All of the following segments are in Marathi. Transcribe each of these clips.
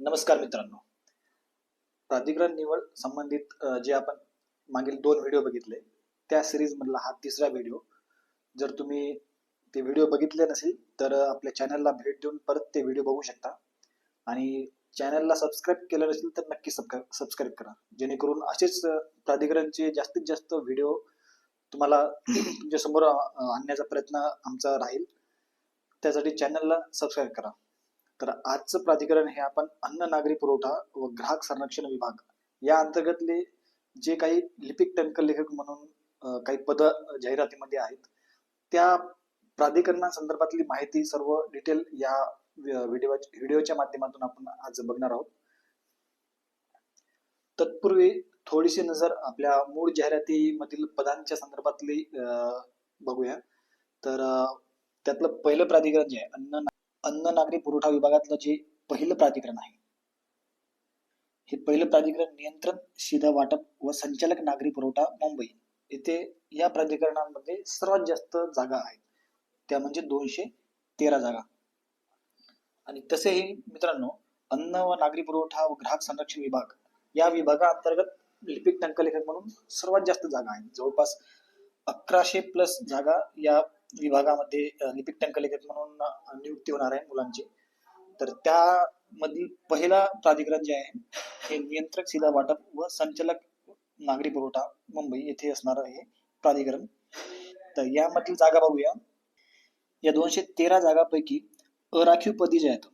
नमस्कार मित्रांनो. प्राधिकरण निवड संबंधित जे आपण मागील दोन व्हिडिओ बघितले त्या सिरीज मधला हा तिसरा व्हिडिओ. जर तुम्ही ते व्हिडिओ बघितले नसेल तर आपल्या चॅनलला भेट देऊन परत ते व्हिडिओ बघू शकता. आणि चॅनलला सबस्क्राईब केलं नसेल तर नक्की सबस्क्राईब सबस्क्राईब करा. जेणेकरून असेच प्राधिकरणचे जास्तीत जास्त व्हिडिओ तुम्हाला तुमच्यासमोर आणण्याचा प्रयत्न आमचा राहील. त्यासाठी चॅनलला सबस्क्राईब करा. तर आजचं प्राधिकरण हे आपण अन्न नागरी पुरवठा व ग्राहक संरक्षण विभाग या अंतर्गतले जे काही लिपिक टंकल लेखक म्हणून काही पद जाहिरातीमध्ये आहेत त्या प्राधिकरणासंदर्भातली माहिती सर्व डिटेल या व्हिडिओ व्हिडिओच्या माध्यमातून आपण आज बघणार आहोत. तत्पूर्वी थोडीशी नजर आपल्या मूळ जाहिरातीमधील पदांच्या संदर्भातली बघूया. तर त्यातलं पहिलं प्राधिकरण जे आहे अन्न अन्न नागरी पुरवठा विभागातलं जे पहिलं प्राधिकरण आहे हे पहिलं प्राधिकरण नियंत्रण सीधा वाटप व संचालक नागरी पुरवठा मुंबई. येथे या प्राधिकरणांमध्ये सर्वात जास्त जागा आहेत. त्या म्हणजे दोनशे तेरा जागा. आणि तसेही मित्रांनो अन्न व नागरी पुरवठा व ग्राहक संरक्षण विभाग या विभागाअंतर्गत लिपिक टंकलेखक म्हणून सर्वात जास्त जागा आहेत. जवळपास अकराशे प्लस जागा या विभागामध्ये लिपिक टंकलेखक म्हणून नियुक्ती होणार आहे मुलांची. तर त्यामधील पहिला प्राधिकरण जे आहे हे नियंत्रक सीधा वाटप व संचालक नागरी पुरवठा मुंबई येथे असणार हे प्राधिकरण. तर यामधील जागा बघूया. या दोनशे तेरा जागापैकी अराखीव पदे जे आहेत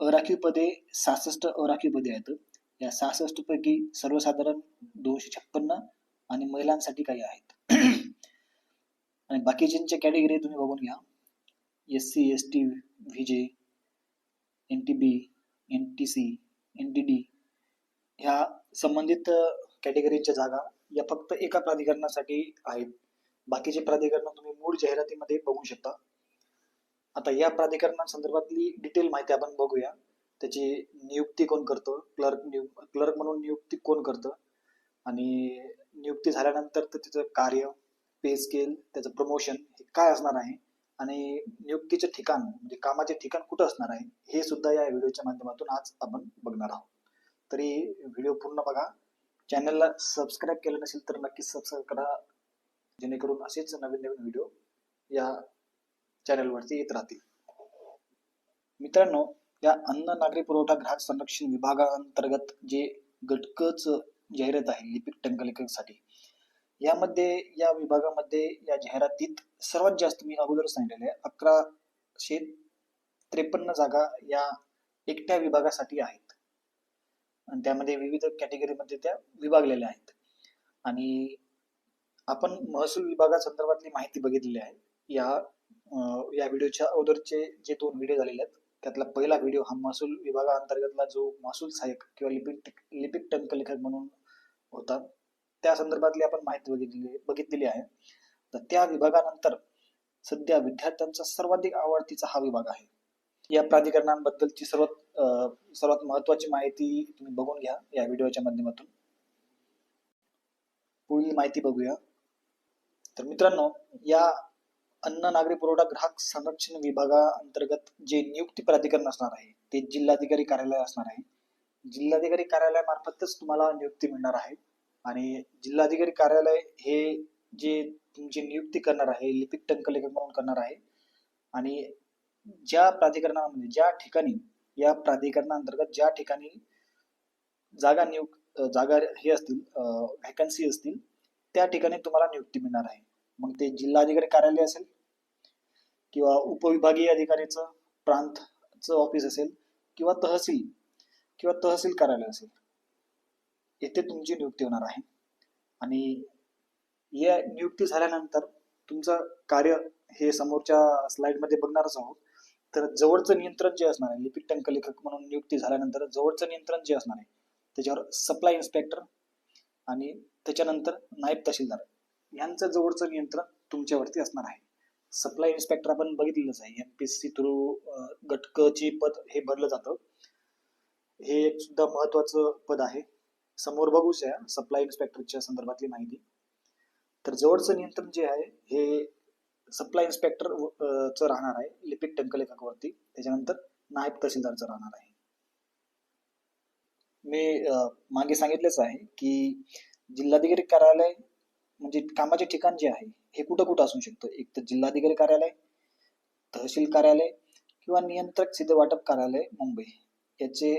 अराखीव पदे सहासष्ट अराखीव पदे आहेत. या सहासष्ट पैकी सर्वसाधारण दोनशे छप्पन्न आणि महिलांसाठी काही आहेत. आणि बाकीच्यांच्या कॅटेगरी तुम्ही बघून घ्या. S C S T V J N T B N T C N T D ह्या संबंधित कॅटेगरीच्या जागा या फक्त एका प्राधिकरणासाठी आहेत. बाकीचे प्राधिकरण तुम्ही मूळ जाहिरातीमध्ये बघू शकता. आता या प्राधिकरणासंदर्भातली डिटेल माहिती आपण बघूया. त्याची नियुक्ती कोण करतं? क्लर्क नियु क्लर्क म्हणून नियुक्ती कोण करतं? आणि नियुक्ती झाल्यानंतर तर तिचं कार्य पे स्केल त्याचं प्रमोशन हे काय असणार आहे? आणि नियुक्तीचे ठिकाण म्हणजे कामाचे ठिकाण कुठं असणार आहे? हे सुद्धा या व्हिडिओच्या माध्यमातून आज आपण बघणार आहोत. तरी व्हिडिओ पूर्ण बघा. चॅनलला सबस्क्राईब केलं नसेल तर नक्कीच सबस्क्राईब करा. जेणेकरून असेच नवीन नवीन व्हिडिओ या चॅनलवरती येत राहतील. मित्रांनो या अन्न नागरी पुरवठा ग्राहक संरक्षण विभागाअंतर्गत जे गटकच जाहिरात आहे लिपिक टंकलेखसाठी यामध्ये या विभागामध्ये या जाहिरातीत सर्वात जास्त मी अगोदर सांगितलेले आहे अकराशे त्रेपन्न जागा या एकट्या विभागासाठी आहेत. आणि त्यामध्ये विविध कॅटेगरीमध्ये त्या विभागलेल्या आहेत. आणि आपण महसूल विभागासंदर्भातली माहिती बघितलेली आहे. या या व्हिडिओच्या अगोदरचे जे दोन व्हिडिओ झालेले आहेत त्यातला पहिला व्हिडिओ हा महसूल विभागाअंतर्गतला जो महसूल सहाय्यक किंवा लिपिक लिपिक टंकलेखक म्हणून होता त्या संदर्भातली आपण माहिती बघितली बघितलेली आहे. तर त्या विभागानंतर सध्या विद्यार्थ्यांचा सर्वाधिक आवडतीचा हा विभाग आहे. या प्राधिकरणांबद्दलची सर्वात सर्वात महत्वाची माहिती तुम्ही बघून घ्या या व्हिडिओच्या माध्यमातून. पुढील माहिती बघूया. तर मित्रांनो या अन्न नागरी पुरवठा ग्राहक संरक्षण विभागाअंतर्गत जे नियुक्ती प्राधिकरण असणार आहे ते जिल्हाधिकारी कार्यालय असणार आहे. जिल्हाधिकारी कार्यालयामार्फतच तुम्हाला नियुक्ती मिळणार आहे. आणि जिल्हाधिकारी कार्यालय हे जे तुमची नियुक्ती करणार आहे लिपिक टंकलेखक म्हणून करणार आहे आणि ज्या प्राधिकरणामध्ये ज्या ठिकाणी या प्राधिकरणाअंतर्गत ज्या ठिकाणी जागा नियुक्त जागा हे असतील व्हॅकन्सी असतील त्या ठिकाणी तुम्हाला नियुक्ती मिळणार आहे. मग ते जिल्हाधिकारी कार्यालय असेल किंवा उपविभागीय अधिकारीचं प्रांतचं ऑफिस असेल किंवा तहसील किंवा तहसील कार्यालय असेल. येथे तुमची नियुक्ती होणार आहे. आणि या नियुक्ती झाल्यानंतर तुमचं कार्य हे समोरच्या स्लाइडमध्ये बघणारच आहोत. तर जवळचं नियंत्रण जे असणार आहे लिपिक टंकलेखक म्हणून नियुक्ती झाल्यानंतर जवळचं नियंत्रण जे असणार आहे त्याच्यावर सप्लाय इन्स्पेक्टर आणि त्याच्यानंतर नायब तहसीलदार यांचं जवळचं नियंत्रण तुमच्यावरती असणार आहे. सप्लाय इन्स्पेक्टर आपण बघितलेलंच आहे. M P S C through गटकची पद हे भरलं जातं. हे एक सुद्धा महत्वाचं पद आहे. समोर बघूच या सप्लाय इन्स्पेक्टरच्या संदर्भातली माहिती. तर जवळचं नियंत्रण जे आहे हे सप्लाय इन्स्पेक्टर च राहणार आहे लिपिक टंकलेखकावरती त्याच्यानंतर नायब तहसीलदारचं राहणार आहे. मी मागे सांगितलेच आहे की जिल्हाधिकारी कार्यालय म्हणजे कामाचे ठिकाण जे आहे हे कुठं कुठं असू शकतं? एक तर जिल्हाधिकारी कार्यालय तहसील कार्यालय किंवा नियंत्रक सिद्ध वाटप कार्यालय मुंबई. याचे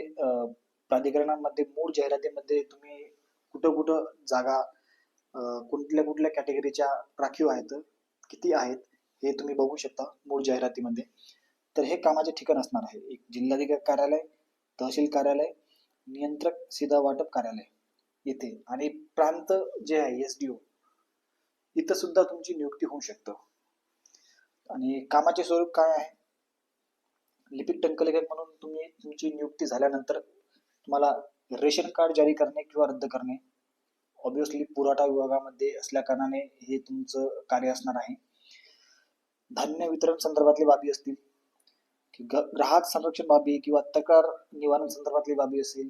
प्राधिकरणांमध्ये मूळ जाहिरातीमध्ये तुम्ही कुठं कुठं जागा कुठल्या कुठल्या कॅटेगरीच्या राखीव आहेत किती आहेत हे तुम्ही बघू शकता मूळ जाहिरातीमध्ये. तर हे कामाचे ठिकाण असणार आहे. एक जिल्हाधिकारी कार्यालय तहसील कार्यालय नियंत्रक सीधा वाटप कार्यालय येथे आणि प्रांत जे आहे एस डी ओ इथं सुद्धा तुमची नियुक्ती होऊ शकतं. आणि कामाचे स्वरूप काय आहे? लिपिक टंकलेखक म्हणून तुम्ही तुमची नियुक्ती झाल्यानंतर तुम्हाला रेशन कार्ड जारी करणे किंवा रद्द करणे ऑब्विसली पुरवठा विभागामध्ये असल्या कारणाने हे तुमचं कार्य असणार आहे. धान्य वितरण संदर्भातली बाबी असतील ग्राहक संरक्षण बाबी किंवा तक्रार निवारण संदर्भातली बाबी असेल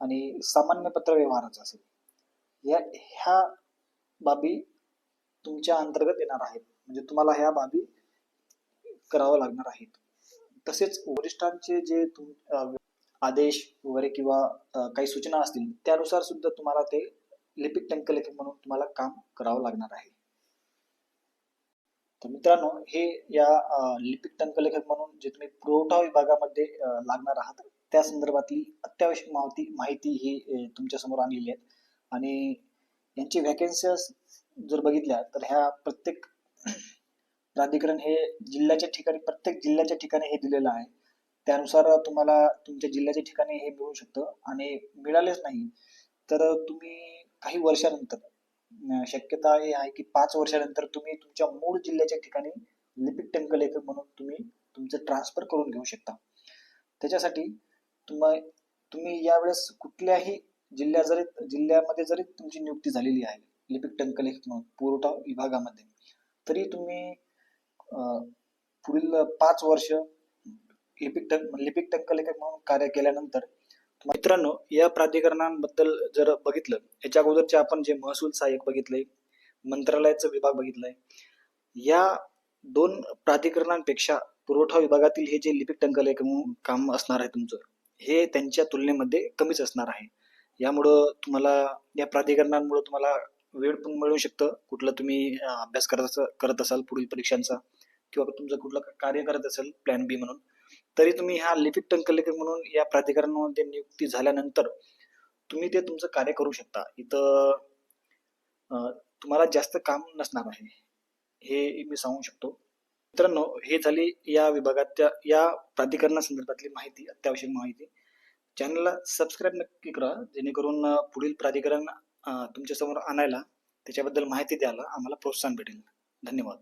आणि सामान्य पत्र व्यवहाराचा असेल या ह्या बाबी तुमच्या अंतर्गत येणार आहेत. म्हणजे तुम्हाला ह्या बाबी कराव्या लागणार आहेत. तसेच वरिष्ठांचे जे तुम आदेश वगैरे किंवा काही सूचना असतील त्यानुसार सुद्धा तुम्हाला ते लिपिक टंकलेखक म्हणून तुम्हाला काम करावं लागणार आहे. तर मित्रांनो हे या लिपिक टंकलेखक म्हणून जे तुम्ही पुरवठा विभागामध्ये लागणार आहात त्या संदर्भातली अत्यावश्यक माहिती माहिती ही तुमच्यासमोर आणलेली आहे आणि यांची व्हॅकन्सीज जर बघितल्या तर ह्या प्रत्येक प्राधिकरण हे जिल्ह्याच्या ठिकाणी प्रत्येक जिल्ह्याच्या ठिकाणी हे दिलेलं आहे. त्यानुसार तुम्हाला तुमच्या जिल्ह्याच्या ठिकाणी हे मिळू शकतं आणि मिळालेच नाही. तर तुम्ही काही वर्षानंतर शक्यता हे आहे की पाच वर्षानंतर तुम्ही तुमच्या मूळ जिल्ह्याच्या ठिकाणी लिपिक टंकलेखक म्हणून तुम्ही तुमचं ट्रान्सफर करून घेऊ शकता. त्याच्यासाठी तुम्हा तुम्ही यावेळेस कुठल्याही जिल्ह्या जरी जिल्ह्यामध्ये जरी तुमची नियुक्ती झालेली आहे लिपिक टंकलेखक म्हणून पुरवठा विभागामध्ये तरी तुम्ही पुढील पाच वर्ष लिपिक टंक लिपिक टंकलेखक म्हणून कार्य केल्यानंतर मित्रांनो या प्राधिकरणांबद्दल जर बघितलं याच्या अगोदरचे आपण जे महसूल सहाय्यक बघितले मंत्रालयाचा विभाग बघितलाय या दोन प्राधिकरणांपेक्षा पुरवठा विभागातील हे जे लिपिक टंकलेखक म्हणून काम असणार आहे तुमचं हे त्यांच्या तुलनेमध्ये कमीच असणार आहे. यामुळं तुम्हाला या प्राधिकरणांमुळे तुम्हाला वेळ पण मिळू शकतं कुठलं तुम्ही अभ्यास करत करत असाल पुढील परीक्षांचा किंवा तुमचं कुठलं कार्य करत असेल प्लॅन बी म्हणून तरी तुम्ही ह्या लिपिक टंकलेखक म्हणून या प्राधिकरणामध्ये नियुक्ती झाल्यानंतर तुम्ही ते तुमचं कार्य करू शकता. इथं तुम्हाला जास्त काम नसणार आहे. हे मी सांगू शकतो. मित्रांनो हे झाली या विभागाच्या या प्राधिकरणासंदर्भातली माहिती अत्यावश्यक माहिती. चॅनलला सबस्क्राईब नक्की करा जेणेकरून पुढील प्राधिकरण तुमच्यासमोर आणायला त्याच्याबद्दल माहिती द्यायला आम्हाला प्रोत्साहन भेटेल. धन्यवाद.